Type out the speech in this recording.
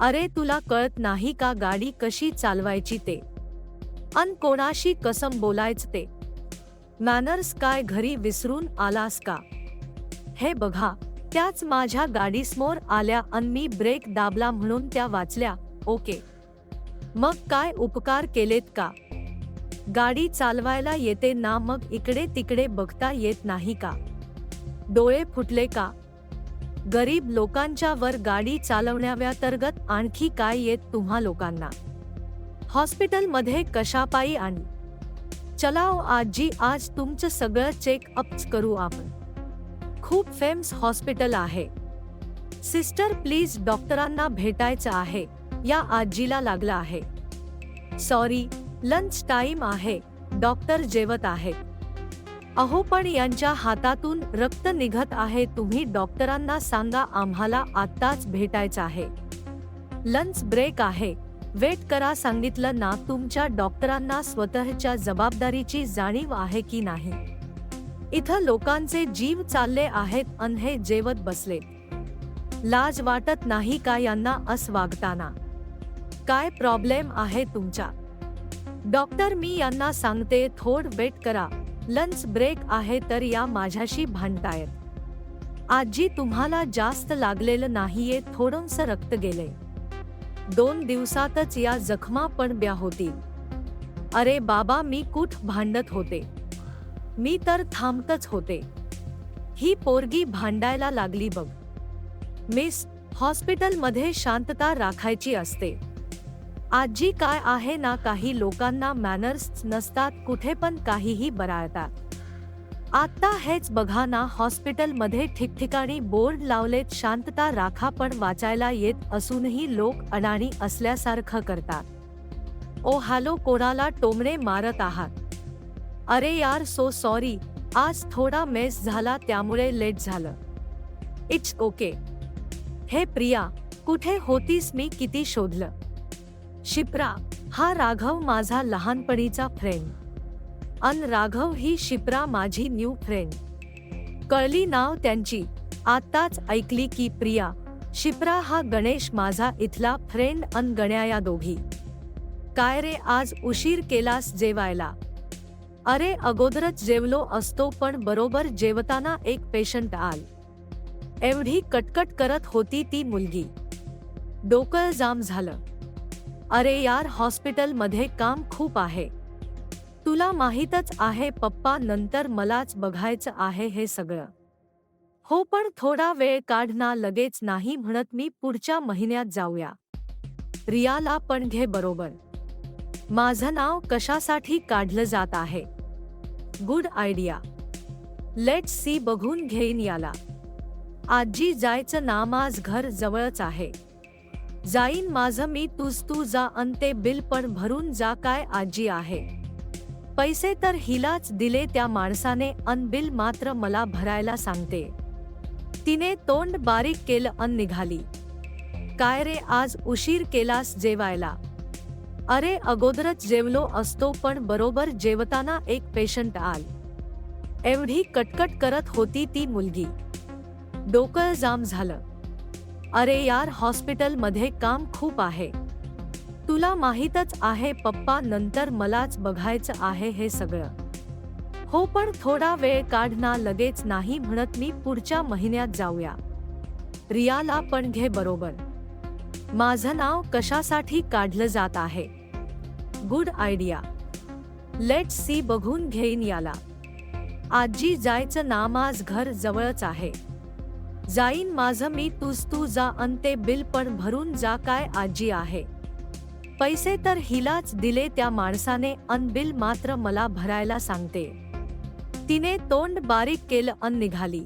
अरे तुला कळत नाही का गाडी कशी चालवायची ते? अन कोणाशी कसम बोलायचं ते? मॅनर्स काय घरी विसरून आलास का? हे बघा त्याच माझ्या गाडीसमोर आल्या अन मी ब्रेक दाबला म्हणून त्या वाचल्या ओके. मग काय उपकार केलेत का? गाडी चालवायला येते ना मग इकडे तिकडे बघता येत नाही का? डोळे फुटले का? गरीब लोकांच्या वर गाडी चालवण्याव्यातर्गत आणखी काय येत तुम्हा लोकांना? हॉस्पिटलमध्ये कशापायी आणि? चलाओ आजी आज तुमचं सगळं चेकअप्स करू आपण. खूप फेम्स हॉस्पिटल आहे. सिस्टर प्लीज डॉक्टरांना भेटायचं आहे. या आजीला लागला आहे. सॉरी लंच टाईम आहे. डॉक्टर जेवत आहेत. अहो पण यांच्या हातातून रक्त निघत आहे तुम्ही डॉक्टरांना सांगा आम्हाला आत्ताच भेटायचं आहे. लंच ब्रेक आहे. वेट करा सांगितलं ना तुमच्या डॉक्टरांना स्वतःच्या जबाबदारीची जाणीव आहे की नाही? इथं लोकांचे जीव चालले आहेत अन हे जेवत बसले. लाज वाटत नाही का यांना अस वागताना? काय प्रॉब्लेम आहे तुमचा डॉक्टर मी यांना सांगते थोड वेट करा. लंच ब्रेक आहे तर या माझ्याशी भांडतायत. आजी तुम्हाला जास्त लागलेलं नाहीये थोडंस रक्त गेले दोन दिवसातच या जखमा पण ब्या होतील. अरे बाबा मी कुठ भांडत होते? मी तर थांबतच होते. ही पोरगी भांडायला लागली बघ. मिस हॉस्पिटलमध्ये शांतता राखायची असते. आजी काय आहे ना काही लोकांना मॅनर्स नसतात कुठे पण काहीही बराळतात. आत्ता हेच बघा ना हॉस्पिटलमध्ये ठिकठिकाणी बोर्ड लावलेत शांतता राखा पण वाचायला येत असूनही लोक अडाणी असल्यासारखं करतात. ओ हॅलो कोणाला टोमणे मारत आहात? अरे यार सो सॉरी आज थोडा मेस झाला त्यामुळे लेट झालं. इट्स ओके हे प्रिया कुठे होतीस मी किती शोधलं? शिप्रा हा राघव माझा लहानपणीचा फ्रेंड अन राघव ही शिप्रा माझी न्यू फ्रेंड कळली नाव त्यांची. आत्ताच ऐकली की प्रिया शिप्रा हा गणेश माझा इथला फ्रेंड अन गण्या या दोघी. काय रे आज उशीर केलास जेवायला? अरे अगोदरच जेवलो असतो पण बरोबर जेवताना एक पेशंट आल. एवढी कटकट करत होती ती मुलगी. डोकं जाम झालं. अरे यार हॉस्पिटलमध्ये काम खूप आहे. तुला माहीतच आहे पप्पा नंतर मलाच बघायचं आहे हे सगळं. हो पण थोडा वेळ काढणार लगेच नाही म्हणत मी पुढच्या महिन्यात जाऊया. रियाला पण घे बरोबर. माझं नाव कशासाठी काढलं जात आहे? Good idea. लेट सी बघून घेईन याला. आजी जायचं नामाज घर जवळच आहे. जाईन माझं मी तुझ तू जा अन ते बिल पण भरून जा काय आजी आहे. पैसे तर हिलाच दिले त्या माणसाने अन बिल मात्र मला भरायला सांगते. तिने तोंड बारीक केलं अन निघाली. काय रे आज उशीर केलास जेवायला? अरे अगोदरच जेवलो असतो पण बरोबर जेवताना एक पेशंट आल. एवढी कटकट करत होती ती मुलगी. डोकं जाम झालं. अरे यार हॉस्पिटलमध्ये काम खूप आहे. तुला माहीतच आहे पप्पा नंतर मलाच बघायचं आहे हे सगळं. हो पण थोडा वेळ काढना लगेच नाही म्हणत मी पुढच्या महिन्यात जाऊया. रियाला पण घे बरोबर. माझं नाव कशासाठी काढलं जात आहे? Good idea. लेट सी बघून घेईन याला. आजी जायचं नामाज घर जवळच आहे. जाईन माझं मी तुझ तू जा अन ते बिल पण भरून जा काय आजी आहे. पैसे तर हिलाच दिले त्या माणसाने अन बिल मात्र मला भरायला सांगते. तिने तोंड बारीक केलं अन निघाली.